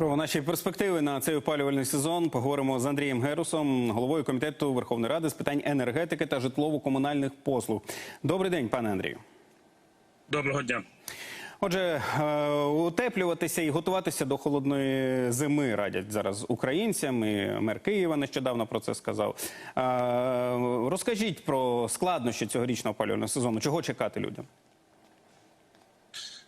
Про наші перспективи на цей опалювальний сезон поговоримо з Андрієм Герусом, головою комітету Верховної Ради з питань енергетики та житлово-комунальних послуг. Добрий день, пане Андрію. Доброго дня. Отже, е, утеплюватися і готуватися до холодної зими радять зараз українцям. І мер Києва нещодавно про це сказав. Е, Розкажіть про складнощі цьогорічного опалювального сезону. Чого чекати людям?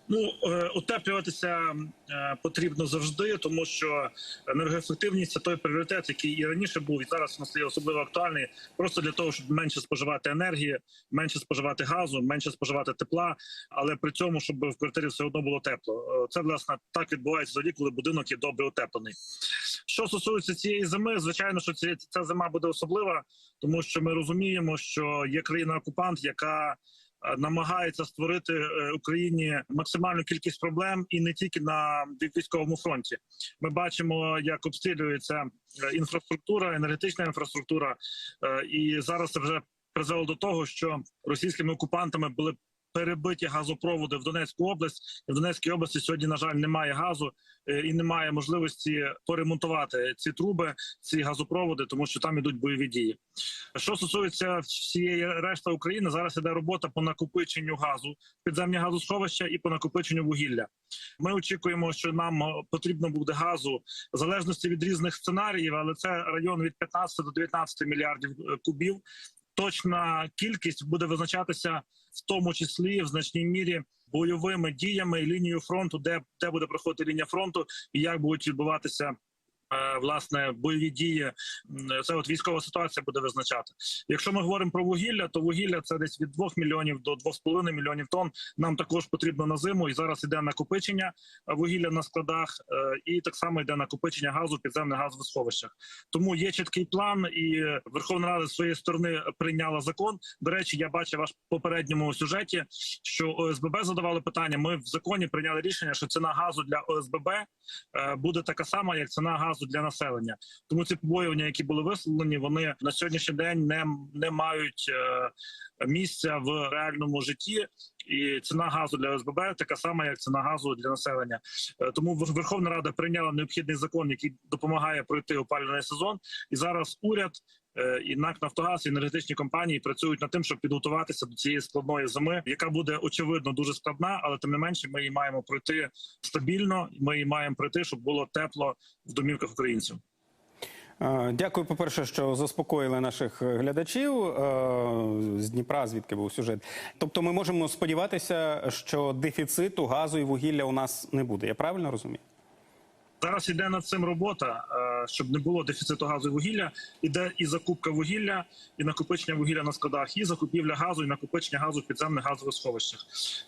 Ну е, утеплюватися е, потрібно завжди, тому що енергоефективність це той пріоритет, який і раніше був, і зараз у нас є особливо актуальний, просто для того, щоб менше споживати енергії, менше споживати газу, менше споживати тепла, але при цьому, щоб в квартирі все одно було тепло. Е, Це власне так відбувається тоді, коли будинок є добре утеплений. Що стосується цієї зими, звичайно, що ця зима буде особлива, тому що ми розуміємо, що є країна окупант, яка намагається створити е, Україні максимальну кількість проблем і не тільки на військовому фронті. Ми бачимо, як обстрілюється е, інфраструктура, енергетична інфраструктура, е, і зараз це вже призвело до того, що російськими окупантами були. Перебиті газопроводи в Донецьку область в Донецькій області сьогодні, на жаль, немає газу е, і немає можливості поремонтувати ці труби, ці газопроводи, тому що там ідуть бойові дії. Що стосується всієї решти України, зараз іде робота по накопиченню газу, підземні газосховища і по накопиченню вугілля. Ми очікуємо, що нам е, потрібно буде газу в залежності від різних сценаріїв, але це район від 15 до 19 мільярдів е, кубів. Точна кількість буде визначатися в тому числі в значній мірі бойовими діями і лінією фронту, де, де буде проходити лінія фронту, і як будуть відбуватися. Е, Власне, бойові дії це от військова ситуація буде визначати. Якщо ми говоримо про вугілля, то вугілля це десь від 2 мільйонів до 2,5 мільйонів тонн. Нам також потрібно на зиму, і зараз іде накопичення е, вугілля на складах, е, і так само йде накопичення газу підземних газових сховищах. Тому є чіткий план, і Верховна Рада з своєї сторони прийняла закон. До речі, я бачив ваш попередньому сюжеті, що ОСББ задавали питання. Ми в законі прийняли рішення, що ціна газу для ОСББ буде така сама, як ціна газу для населення. Тому ці побоювання, які були висловлені, вони на сьогоднішній день не, не мають е, місця в реальному житті. І ціна газу для ОСББ така сама, як ціна газу для населення. Е, Тому Вер- Верховна Рада прийняла необхідний закон, який допомагає пройти опалювальний сезон. І зараз уряд і НАК Нафтогаз і енергетичні компанії працюють над тим, щоб підготуватися до цієї складної зими, яка буде очевидно дуже складна, але тим не менше, ми її маємо пройти стабільно. Ми її маємо пройти, щоб було тепло в домівках українців. Е, Дякую, по-перше, що заспокоїли наших глядачів е, з Дніпра, звідки був сюжет. Тобто, ми можемо сподіватися, що дефіциту газу і вугілля у нас не буде. Я правильно розумію? Зараз іде над цим робота, е, щоб не було дефіциту газу і вугілля. Іде і закупка вугілля, і накопичення вугілля на складах, і закупівля газу, і накопичення газу в підземних газових сховищах.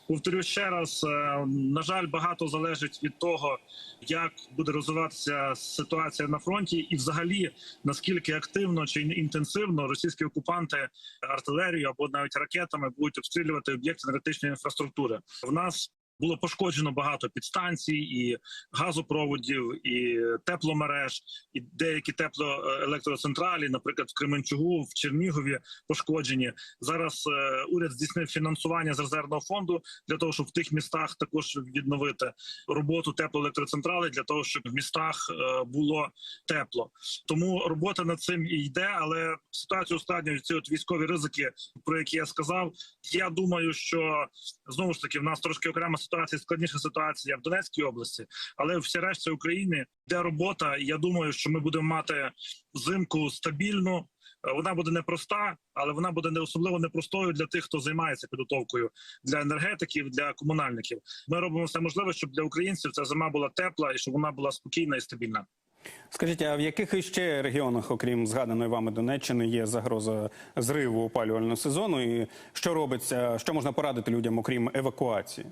Повторю ще раз: е, на жаль, багато залежить від того, як буде розвиватися ситуація на фронті, і взагалі наскільки активно чи інтенсивно російські окупанти артилерією або навіть ракетами будуть обстрілювати об'єкти енергетичної інфраструктури. В нас було пошкоджено багато підстанцій, і газопроводів, і тепломереж, і деякі теплоелектроцентралі, наприклад, в Кременчугу, в Чернігові пошкоджені. Зараз е, уряд здійснив фінансування з резервного фонду для того, щоб в тих містах також відновити роботу теплоелектроцентралей для того, щоб в містах е, було тепло. Тому робота над цим і йде, але ситуацію ускладнюють ці от військові ризики, про які я сказав. Я думаю, що знову ж таки в нас трошки окрема ситуація, складніша ситуація в Донецькій області, але всі решті України йде робота. Я думаю, що ми будемо мати взимку стабільну. Е, Вона буде непроста, але вона буде не особливо непростою для тих, хто займається підготовкою для енергетиків, для комунальників. Ми робимо все можливе, щоб для українців ця зима була тепла і щоб вона була спокійна і стабільна. Скажіть, а в яких іще регіонах, окрім згаданої вами Донеччини, є загроза зриву опалювального сезону? І що робиться, що можна порадити людям, окрім евакуації?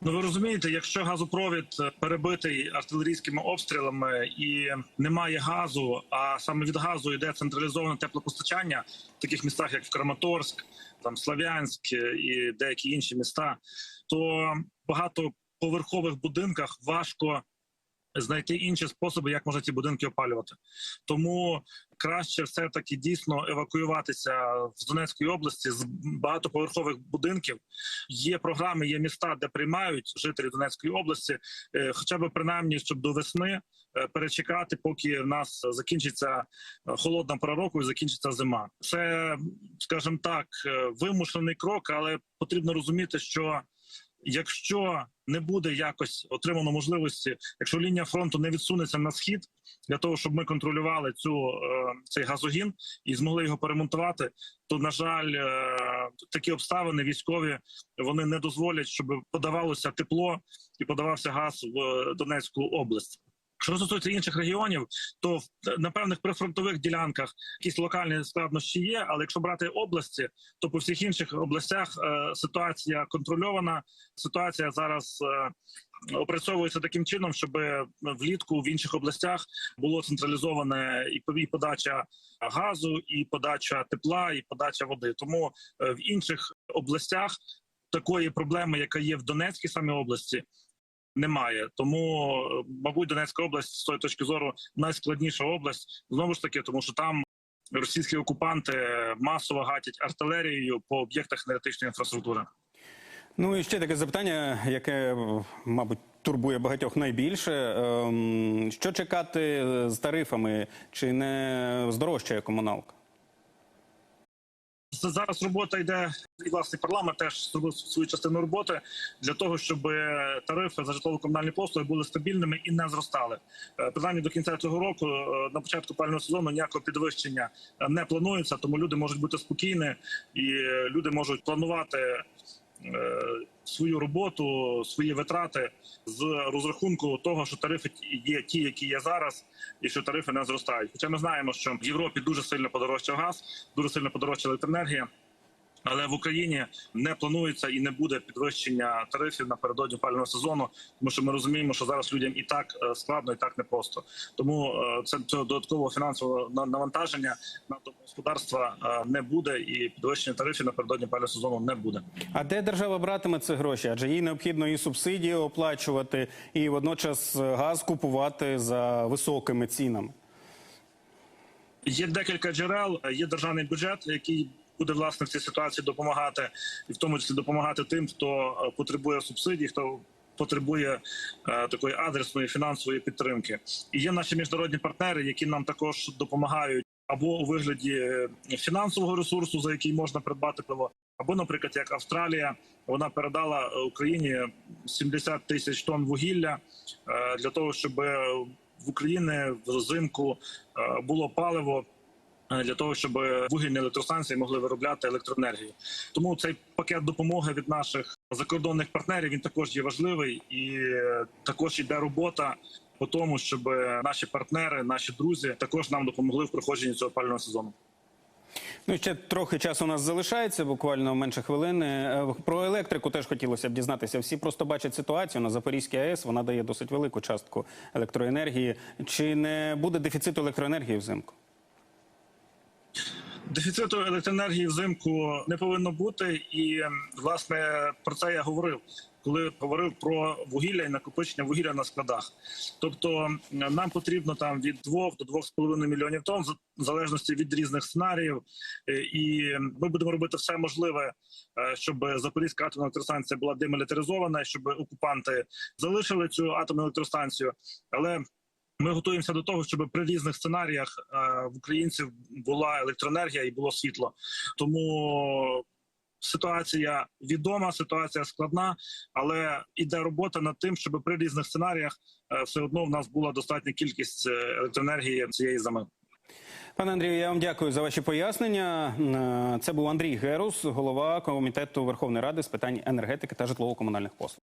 Ну ви розумієте, якщо газопровід е, перебитий артилерійськими обстрілами і немає газу, а саме від газу йде централізоване теплопостачання в таких містах, як в Краматорськ, там Слав'янськ е, і деякі інші міста, то багато поверхових будинках важко знайти інші способи, як можна ці будинки опалювати. Тому краще все таки дійсно евакуюватися з Донецької області з багатоповерхових будинків. Є програми, є міста, де приймають жителів Донецької області, е, хоча б принаймні, щоб до весни е, перечекати, поки в нас закінчиться е, холодна пора року і закінчиться зима. Це, скажімо так, вимушений крок, але потрібно розуміти, що якщо не буде якось отримано можливості, якщо лінія фронту не відсунеться на схід для того, щоб ми контролювали цю е, цей газогін і змогли його перемонтувати, то на жаль, е, такі обставини військові вони не дозволять, щоб подавалося тепло і подавався газ в е, Донецьку область. Що стосується інших регіонів, то на певних прифронтових ділянках якісь локальні складнощі є. Але якщо брати області, то по всіх інших областях е, ситуація контрольована. Ситуація зараз е, опрацьовується таким чином, щоб влітку в інших областях було централізоване і подача газу, і подача тепла, і подача води. Тому е, в інших областях такої проблеми, яка є в Донецькій самій області, немає. Тому, е, мабуть, Донецька область з тої точки зору найскладніша область знову ж таки, тому що там російські окупанти масово гатять артилерією по об'єктах енергетичної інфраструктури. Ну і ще таке запитання, яке, е, мабуть, турбує багатьох найбільше. Ем, Що чекати з тарифами? Чи не здорожчає комуналка? Зараз робота йде, і власне парламент теж зробив свою частину роботи для того, щоб е, тарифи за житлово-комунальні послуги були стабільними і не зростали. Е, Принаймні до кінця цього року, е, на початку пального сезону, ніякого підвищення не планується, тому люди можуть бути спокійні і люди можуть планувати. Е, Свою роботу, свої витрати з розрахунку того, що тарифи є ті, які є зараз, і що тарифи не зростають. Хоча ми знаємо, що в Європі дуже сильно подорожчав газ, дуже сильно подорожчала електроенергія. Але в Україні не планується і не буде підвищення тарифів напередодні опалювального сезону, тому що ми розуміємо, що зараз людям і так е, складно, і так непросто. Тому е, це цього додаткового фінансового навантаження на домогосподарства е, не буде, і підвищення тарифів напередодні опалювального сезону не буде. А де держава братиме ці гроші? Адже їй необхідно і субсидії оплачувати, і водночас газ купувати за високими цінами. Є декілька джерел. Є державний бюджет, який буде власне в цій ситуації допомагати, і в тому числі допомагати тим, хто е, потребує субсидій, хто потребує е, такої адресної фінансової підтримки. І є наші міжнародні партнери, які нам також допомагають або у вигляді е, фінансового ресурсу, за який можна придбати пиво, або, наприклад, як Австралія, вона передала е, Україні 70 тисяч тонн вугілля е, для того, щоб в Україні взимку було паливо. Е, Для того щоб вугільні електростанції могли виробляти електроенергію, тому цей пакет допомоги від наших закордонних партнерів він також є важливий, і е, також йде робота по тому, щоб наші партнери, наші друзі також нам допомогли в проходженні цього опалювального сезону. Ну, ще трохи часу у нас залишається, буквально менше хвилини. Е, Про електрику теж хотілося б дізнатися. Всі просто бачать ситуацію на Запорізькій АЕС. Вона дає досить велику частку електроенергії. Чи не буде дефіциту електроенергії взимку? Дефіциту електроенергії взимку не повинно бути, і власне про це я говорив, коли говорив про вугілля і накопичення вугілля на складах. Тобто нам потрібно там від 2 до 2,5 мільйонів тонн, в залежності від різних сценаріїв. Е, І ми будемо робити все можливе, е, щоб Запорізька атомна електростанція була демілітаризована, щоб окупанти залишили цю атомну електростанцію. Але ми готуємося до того, щоб при різних сценаріях е, в українців була електроенергія і було світло. Тому ситуація відома, ситуація складна, але іде робота над тим, щоб при різних сценаріях е, все одно в нас була достатня кількість е, електроенергії цієї зими. Пане Андрію, я вам дякую за ваші пояснення. Це був Андрій Герус, голова комітету Верховної Ради з питань енергетики та житлово-комунальних послуг.